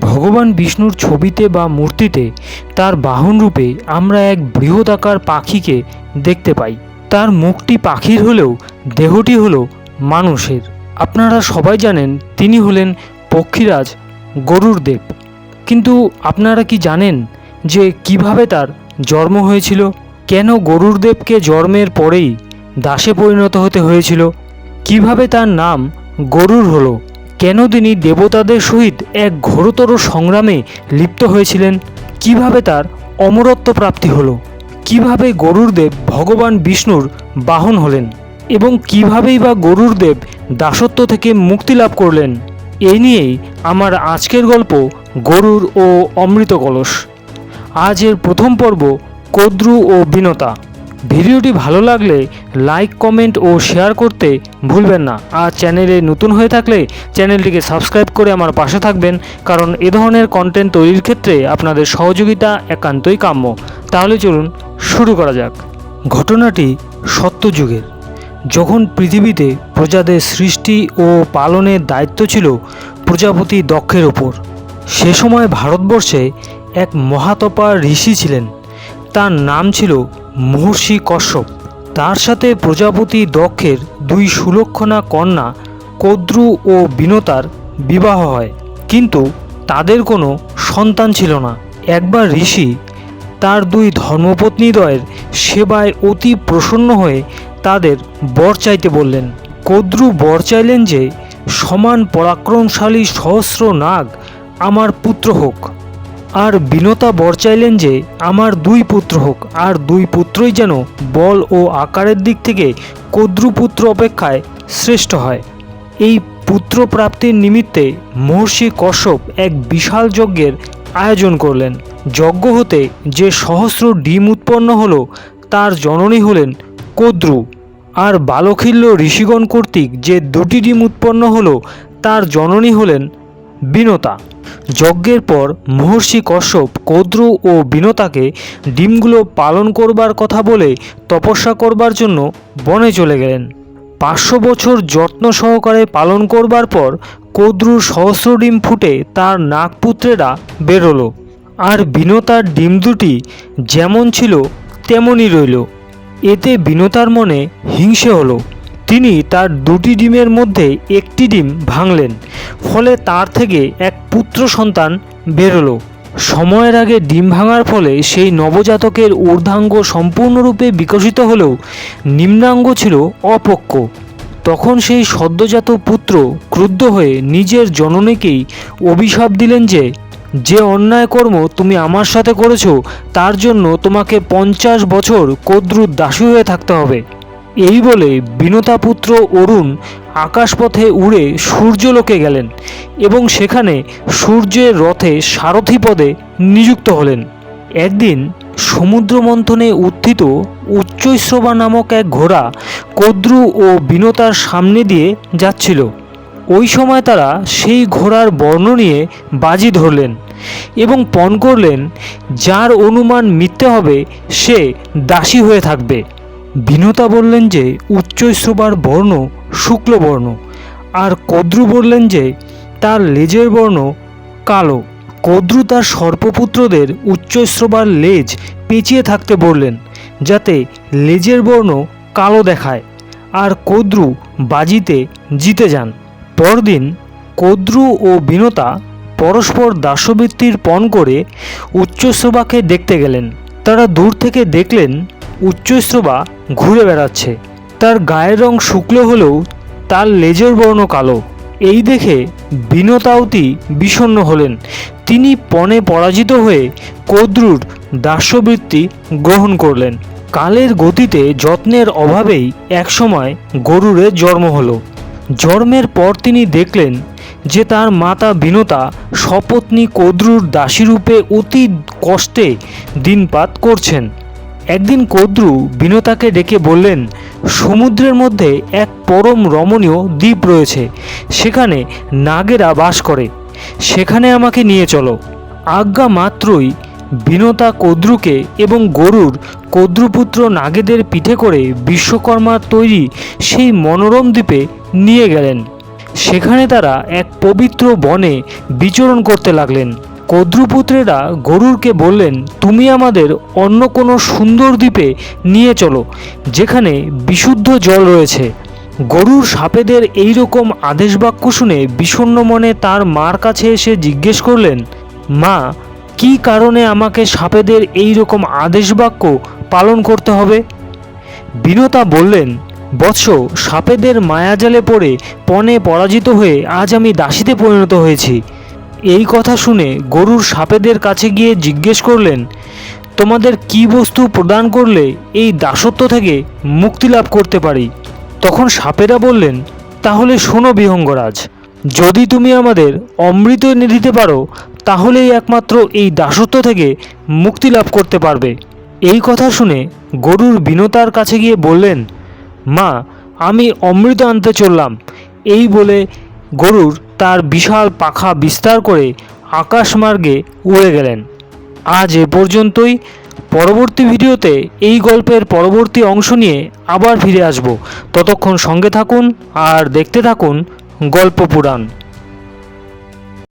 ভগবান বিষ্ণুর ছবিতে বা মূর্তিতে তার বাহন রূপে আমরা এক বৃহদাকার পাখিকে দেখতে পাই। তার মুখটি পাখির হলেও, দেহটি হলো মানুষের। আপনারা সবাই জানেন, তিনি হলেন পক্ষীরাজ গরুর দেব কিন্তু আপনারা কি জানেন যে কীভাবে তার জন্ম হয়েছিল? কেন গরুর দেবকে জন্মের পরেই দাসে পরিণত হতে হয়েছিল? কীভাবে তার নাম গরুর হলো? কেন তিনি দেবতাদের সহিত এক ঘোরতর সংগ্রামে লিপ্ত হয়েছিলেন? কীভাবে তার অমরত্ব প্রাপ্তি হলো? কীভাবে গরুর দেব ভগবান বিষ্ণুর বাহন হলেন? এবং কিভাবেই বা গরুর দেব দাসত্ব থেকে মুক্তি লাভ করলেন? এই নিয়েই আমার আজকের গল্প গরুর ও অমৃত কলস। আজ এর প্রথম পর্ব কদ্রু ও বিনতা। ভিডিওটি ভালো লাগলে লাইক, কমেন্ট ও শেয়ার করতে ভুলবেন না। আর চ্যানেলে নতুন হয়ে থাকলে চ্যানেলটিকে সাবস্ক্রাইব করে আমার পাশে থাকবেন, কারণ এ ধরনের কন্টেন্ট তৈরির ক্ষেত্রে আপনাদের সহযোগিতা একান্তই কাম্য। তাহলে চলুন শুরু করা যাক। ঘটনাটি সত্যযুগের যখন পৃথিবীতে প্রজাদের সৃষ্টি ও পালনের দায়িত্ব ছিল প্রজাপতি দক্ষের ওপর, সে সময় ভারতবর্ষে এক মহাতপা ঋষি ছিলেন। তার নাম ছিল মহর্ষি কশ্যপ, তার সাথে প্রজাপতি দক্ষের দুই সুলক্ষণা কন্যা কদ্রু ও বিনতার বিবাহ হয়। কিন্তু তাদের কোনো সন্তান ছিল না। একবার ঋষি তার দুই ধর্মপত্নীদ্বয়ের সেবায় অতি প্রসন্ন হয়ে তাদের বর চাইতে বললেন, কদ্রু বর চাইলেন যে সমান পরাক্রমশালী সহস্র নাগ আমার পুত্র হোক। আর বিনতা বর চাইলেন যে আমার দুই পুত্র হোক, আর দুই পুত্রই যেন বল ও আকারের দিক থেকে কদ্রুপুত্র অপেক্ষায় শ্রেষ্ঠ হয়। এই পুত্র প্রাপ্তির নিমিত্তে মহর্ষি কশ্যপ এক বিশাল যজ্ঞের আয়োজন করলেন। যজ্ঞ হতে যে সহস্র ডিম উৎপন্ন হলো, তার জননী হলেন কদ্রু। আর বালখিল্য ঋষিগণ কর্তৃক যে দুটি ডিম উৎপন্ন হলো, তার জননী হলেন বিনতা। যজ্ঞের পর মহর্ষি কশ্যপ কদ্রু ও বিনতাকে ডিমগুলো পালন করবার কথা বলে তপস্যা করবার জন্য বনে চলে গেলেন। পাঁচশো বছর যত্ন সহকারে পালন করবার পর কদ্রুর সহস্র ডিম ফুটে তার নাগপুত্রেরা বেরোলো। আর বিনতার ডিম দুটি যেমন ছিল, তেমনই রইল। এতে বিনতার মনে হিংসে হলো। তিনি তার দুটি ডিমের মধ্যে একটি ডিম ভাঙলেন, ফলে তার থেকে এক পুত্র সন্তান বেরোলো। সময়ের আগে ডিম ভাঙার ফলে সেই নবজাতকের ঊর্ধ্বাঙ্গ সম্পূর্ণরূপে বিকশিত হলেও নিম্নাঙ্গ ছিল অপক্ক। তখন সেই সদ্যজাত পুত্র ক্রুদ্ধ হয়ে নিজের জননীকেই অভিশাপ দিলেন যে যে অন্যায় কর্ম তুমি আমার সাথে করেছ, তার জন্য তোমাকে পঞ্চাশ বছর কদ্রুর দাসী হয়ে থাকতে হবে। এই বলে বিনতাপুত্র অরুণ আকাশপথে উড়ে সূর্যলোকে গেলেন এবং সেখানে সূর্যের রথে সারথি পদে নিযুক্ত হলেন। একদিন সমুদ্র মন্থনে উত্থিত উচ্চৈশ্রবা নামক এক ঘোড়া কদ্রু ও বিনতার সামনে দিয়ে যাচ্ছিল। ওই সময় তারা সেই ঘোড়ার বর্ণ নিয়ে বাজি ধরলেন এবং পণ করলেন, যার অনুমান মিথ্যে হবে, সে দাসী হয়ে থাকবে। বিনতা বললেন যে উচ্চৈশ্রবার বর্ণ শুক্লবর্ণ। আর কদ্রু বললেন যে, তার লেজের বর্ণ কালো। কদ্রু তার সর্পপুত্রদের উচ্চশ্রবার লেজ পেঁচিয়ে থাকতে বললেন, যাতে লেজের বর্ণ কালো দেখায়। আর কদ্রু বাজিতে জিতে যান। পরদিন কদ্রু ও বিনতা পরস্পর দাসবৃত্তির পণ করে উচ্চশ্রবাকে দেখতে গেলেন। তারা দূর থেকে দেখলেন উচ্চশ্রবা ঘুরে বেড়াচ্ছে। তার গায়ের রং শুক্ল হলেও তার লেজের বর্ণ কালো। এই দেখে বিনতাওতি বিষণ্ণ হলেন। তিনি পণে পরাজিত হয়ে কদ্রুর দাস্যবৃত্তি গ্রহণ করলেন। কালের গতিতে যত্নের অভাবেই একসময় গরুরের জন্ম হলো। জন্মের পর তিনি দেখলেন যে তার মাতা বিনতা সপত্নী কদ্রুর দাসীরূপে অতি কষ্টে দিনপাত করছেন। একদিন কদ্রু বিনতাকে ডেকে বললেন, সমুদ্রের মধ্যে এক পরম রমণীয় দ্বীপ রয়েছে, সেখানে নাগেরা বাস করে। সেখানে আমাকে নিয়ে চলো। আজ্ঞা মাত্রই বিনতা কদ্রুকে এবং গরুর কদ্রুপুত্র নাগেদের পিঠে করে বিশ্বকর্মার তৈরি সেই মনোরম দ্বীপে নিয়ে গেলেন। সেখানে তারা এক পবিত্র বনে বিচরণ করতে লাগলেন। কদ্রুপুত্রেরা গরুরকে বললেন, তুমি আমাদের অন্য কোনো সুন্দর দ্বীপে নিয়ে চলো, যেখানে বিশুদ্ধ জল রয়েছে। গরুর সাপেদের এই রকম আদেশ বাক্য শুনে বিষণ্ণ মনে তার মার কাছে এসে জিজ্ঞেস করলেন, মা, কী কারণে আমাকে সাপেদের এই রকম আদেশ বাক্য পালন করতে হবে? বিনতা বললেন, বৎস, সাপেদের মায়াজালে পড়ে পণে পরাজিত হয়ে আজ আমি দাসীতে পরিণত হয়েছি। এই কথা শুনে গরুর সাপেদের কাছে গিয়ে জিজ্ঞেস করলেন, তোমাদের কি বস্তু প্রদান করলে এই দাসত্ব থেকে মুক্তি লাভ করতে পারি? তখন সাপেরা বললেন, তাহলে শোনো বিহঙ্গরাজ, যদি তুমি আমাদের অমৃত এনে দিতে পারো, তাহলেই একমাত্র এই দাসত্ব থেকে মুক্তি লাভ করতে পারবে। এই কথা শুনে গরুর বিনতার কাছে গিয়ে বললেন, মা, আমি অমৃত আনতে চললাম। এই বলে গরুর তার বিশাল পাখা বিস্তার করে আকাশমার্গে উড়ে গেলেন। আজ এ পর্যন্তই। পরবর্তী ভিডিওতে এই গল্পের পরবর্তী অংশ নিয়ে আবার ফিরে আসব। ততক্ষণ সঙ্গে থাকুন আর দেখতে থাকুন গল্প পুরাণ।